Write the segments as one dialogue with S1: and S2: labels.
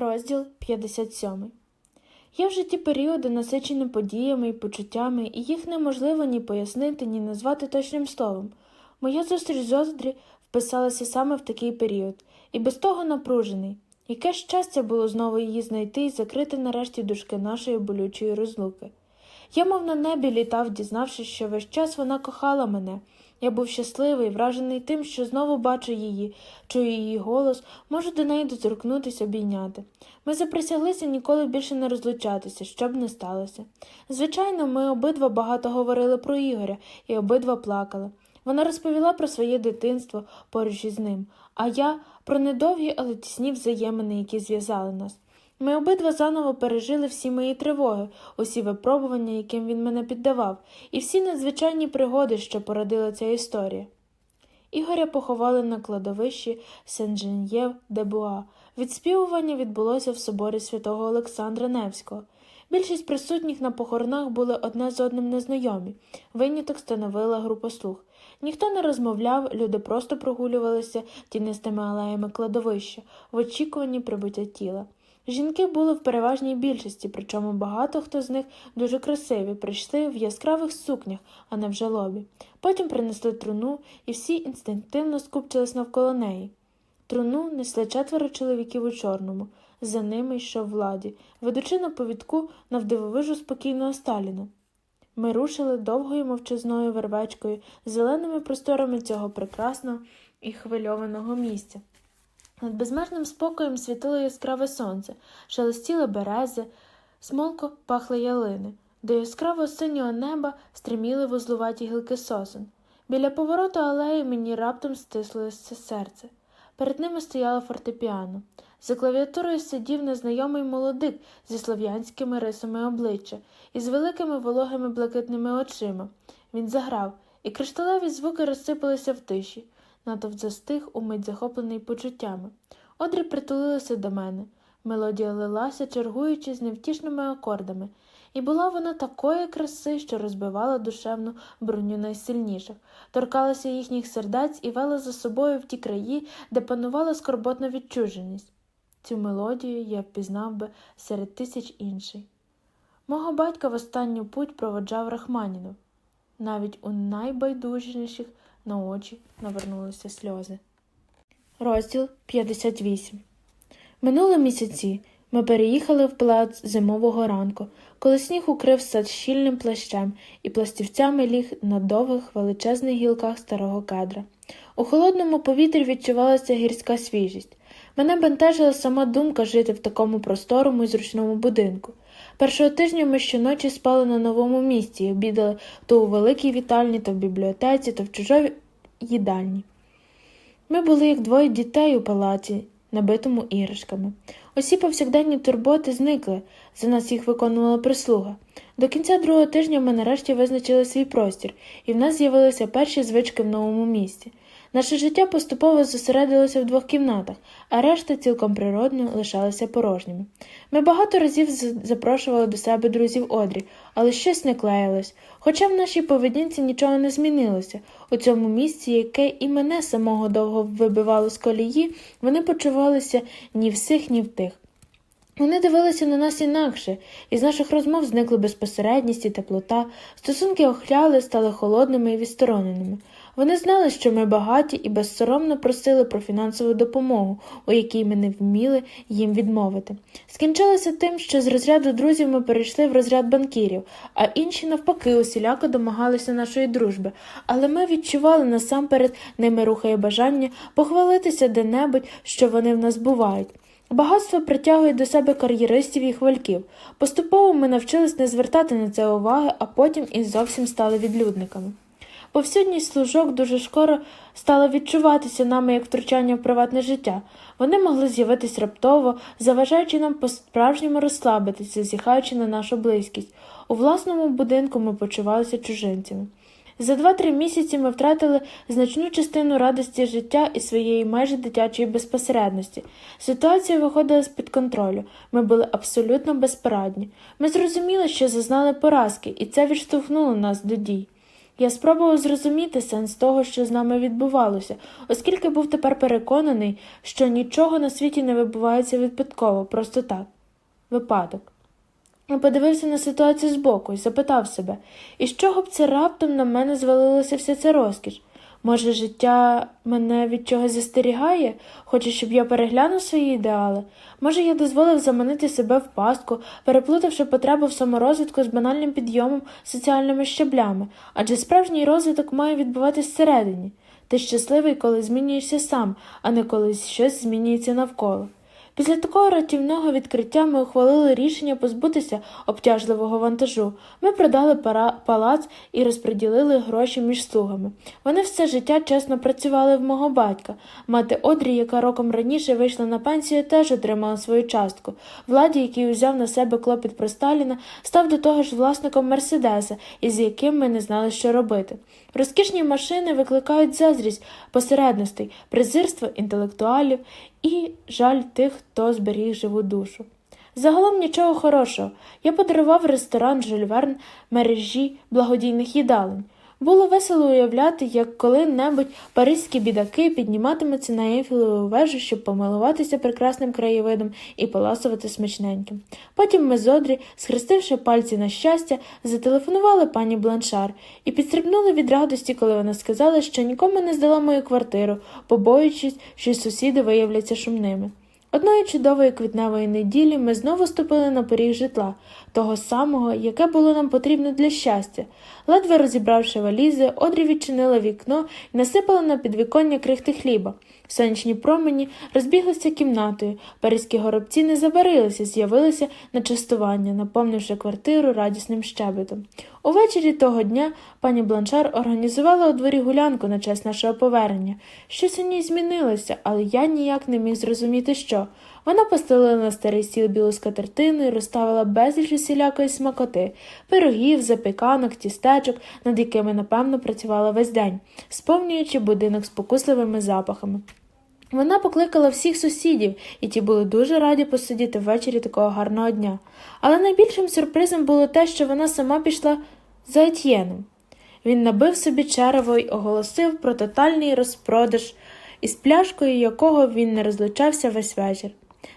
S1: Розділ 57 Є в житті періоди, насичені подіями і почуттями, і їх неможливо ні пояснити, ні назвати точним словом. Моя зустріч з Оздрі вписалася саме в такий період, і без того напружений. Яке щастя було знову її знайти і закрити нарешті дужки нашої болючої розлуки. Я, мов на небі, літав, дізнавшись, що весь час вона кохала мене. Я був щасливий, вражений тим, що знову бачу її, чую її голос, можу до неї доторкнутися, обійняти. Ми заприсяглися ніколи більше не розлучатися, що б не сталося. Звичайно, ми обидва багато говорили про Ігоря і обидва плакали. Вона розповіла про своє дитинство поруч із ним, а я про недовгі, але тісні взаємини, які зв'язали нас. Ми обидва заново пережили всі мої тривоги, усі випробування, яким він мене піддавав, і всі надзвичайні пригоди, що породила ця історія. Ігоря поховали на кладовищі Сен-Жен'єв де Буа. Відспівування відбулося в соборі святого Олександра Невського. Більшість присутніх на похоронах були одне з одним незнайомі. Виняток становила група слуг. Ніхто не розмовляв, люди просто прогулювалися тінистими алеями кладовища в очікуванні прибуття тіла. Жінки були в переважній більшості, причому багато хто з них дуже красиві, прийшли в яскравих сукнях, а не в жалобі. Потім принесли труну, і всі інстинктивно скупчились навколо неї. Труну несли четверо чоловіків у чорному. За ними йшов владі, ведучи на повідку навдивовижу спокійного Сталіна. Ми рушили довгою мовчазною вервечкою зеленими просторами цього прекрасного і хвильованого місця. Над безмежним спокоєм світило яскраве сонце, шелестіли берези, смолко пахли ялини, до яскраво синього неба стриміли вузлуваті гілки сосен. Біля повороту алеї мені раптом стислося серце. Перед ними стояло фортепіано. За клавіатурою сидів незнайомий молодик зі слов'янськими рисами обличчя і з великими вологими блакитними очима. Він заграв, і кришталеві звуки розсипалися в тиші. Натовп застиг, умить захоплений почуттями. Одрі притулилася до мене. Мелодія лилася, чергуючи з невтішними акордами, і була вона такої краси, що розбивала душевну броню найсильніших, торкалася їхніх сердець і вела за собою в ті краї, де панувала скорботна відчуженість. Цю мелодію я впізнав би серед тисяч інших. Мого батька в останню путь проводжав Рахманінов. Навіть у найбайдужніших на очі навернулися сльози. Розділ 58 Минули місяці. Ми переїхали в плац зимового ранку, коли сніг укрив сад щільним плащем і пластівцями ліг на довгих величезних гілках старого кедра. У холодному повітрі відчувалася гірська свіжість. Мене бентежила сама думка жити в такому просторому і зручному будинку. Першого тижня ми щоночі спали на новому місці обідали то у великій вітальні, то в бібліотеці, то в чужій їдальні. Ми були як двоє дітей у палаці, набитому іграшками. Усі повсякденні турботи зникли, за нас їх виконувала прислуга. До кінця другого тижня ми нарешті визначили свій простір, і в нас з'явилися перші звички в новому місці. Наше життя поступово зосередилося в двох кімнатах, а решта цілком природно лишалися порожніми. Ми багато разів запрошували до себе друзів Одрі, але щось не клеїлось. Хоча в нашій поведінці нічого не змінилося. У цьому місці, яке і мене самого довго вибивало з колії, вони почувалися ні в сих, ні в тих. Вони дивилися на нас інакше, із наших розмов зникли безпосередність і теплота, стосунки охляли, стали холодними і відстороненими. Вони знали, що ми багаті і безсоромно просили про фінансову допомогу, у якій ми не вміли їм відмовити. Скінчилося тим, що з розряду друзів ми перейшли в розряд банкірів, а інші, навпаки, усіляко домагалися нашої дружби, але ми відчували насамперед ними рухає бажання похвалитися де-небудь, що вони в нас бувають. Багатство притягує до себе кар'єристів і хвальків. Поступово ми навчились не звертати на це уваги, а потім і зовсім стали відлюдниками. Повсюдність служок дуже скоро стала відчуватися нами як втручання в приватне життя. Вони могли з'явитись раптово, заважаючи нам по-справжньому розслабитися, зіхаючи на нашу близькість. У власному будинку ми почувалися чужинцями. За два-три місяці ми втратили значну частину радості життя і своєї майже дитячої безпосередності. Ситуація виходила з-під контролю. Ми були абсолютно безпорадні. Ми зрозуміли, що зазнали поразки, і це відштовхнуло нас до дій. Я спробував зрозуміти сенс того, що з нами відбувалося, оскільки був тепер переконаний, що нічого на світі не вибувається випадково, просто так. Випадок. Я подивився на ситуацію збоку і запитав себе, із чого б це раптом на мене звалилося вся ця розкіш? Може, життя мене від чогось застерігає, хоче, щоб я переглянув свої ідеали? Може, я дозволив заманити себе в пастку, переплутавши потребу в саморозвитку з банальним підйомом соціальними щаблями, адже справжній розвиток має відбуватись всередині. Ти щасливий, коли змінюєшся сам, а не коли щось змінюється навколо. Після такого ратівного відкриття ми ухвалили рішення позбутися обтяжливого вантажу. Ми продали палац і розподілили гроші між слугами. Вони все життя чесно працювали в мого батька. Мати Одрі, яка роком раніше вийшла на пенсію, теж отримала свою частку. Владі, який узяв на себе клопіт про Сталіна, став до того ж власником Мерседеса, із яким ми не знали, що робити. Розкішні машини викликають заздрість посередностей, презирство інтелектуалів і жаль тих, хто зберіг живу душу. Загалом нічого хорошого. Я подарував ресторан Жюль Верн мережі благодійних їдалень. Було весело уявляти, як коли-небудь паризькі бідаки підніматимуться на Ейфелеву вежу, щоб помилуватися прекрасним краєвидом і поласувати смачненьким. Потім ми з Одрі, схрестивши пальці на щастя, зателефонували пані Бланшар і підстрибнули від радості, коли вона сказала, що нікому не здала мою квартиру, побоюючись, що сусіди виявляться шумними. Одної чудової квітневої неділі ми знову ступили на поріг житла, того самого, яке було нам потрібно для щастя. Ледве розібравши валізи, Одрі відчинила вікно і насипала на підвіконня крихти хліба. Сонячні промені розбіглися кімнатою, паризькі горобці не забарилися, з'явилися на частування, наповнивши квартиру радісним щебетом. Увечері того дня пані Бланшар організувала у дворі гулянку на честь нашого повернення. Щось у ній змінилося, але я ніяк не міг зрозуміти, що. Вона постелила на старий стіл білу скатертину і розставила безліч усілякої смакоти, пирогів, запіканок, тістечок, над якими, напевно, працювала весь день, сповнюючи будинок спокусливими запахами. Вона покликала всіх сусідів, і ті були дуже раді посидіти ввечері такого гарного дня. Але найбільшим сюрпризом було те, що вона сама пішла за Етьєном. Він набив собі черево й оголосив про тотальний розпродаж, із пляшкою якого він не розлучався весь вечір.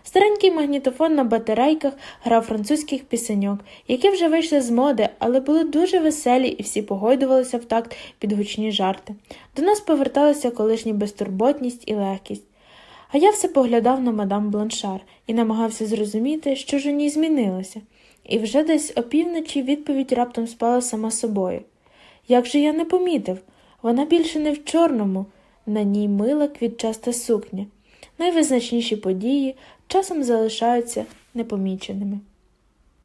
S1: Старенький магнітофон на батарейках грав французьких пісеньок, які вже вийшли з моди, але були дуже веселі і всі погойдувалися в такт під гучні жарти. До нас поверталася колишня безтурботність і легкість. А я все поглядав на мадам Бланшар і намагався зрозуміти, що ж у ній змінилося. І вже десь опівночі відповідь раптом спала сама собою. Як же я не помітив? Вона більше не в чорному, на ній мила квітчаста сукня. Найвизначніші події часом залишаються непоміченими.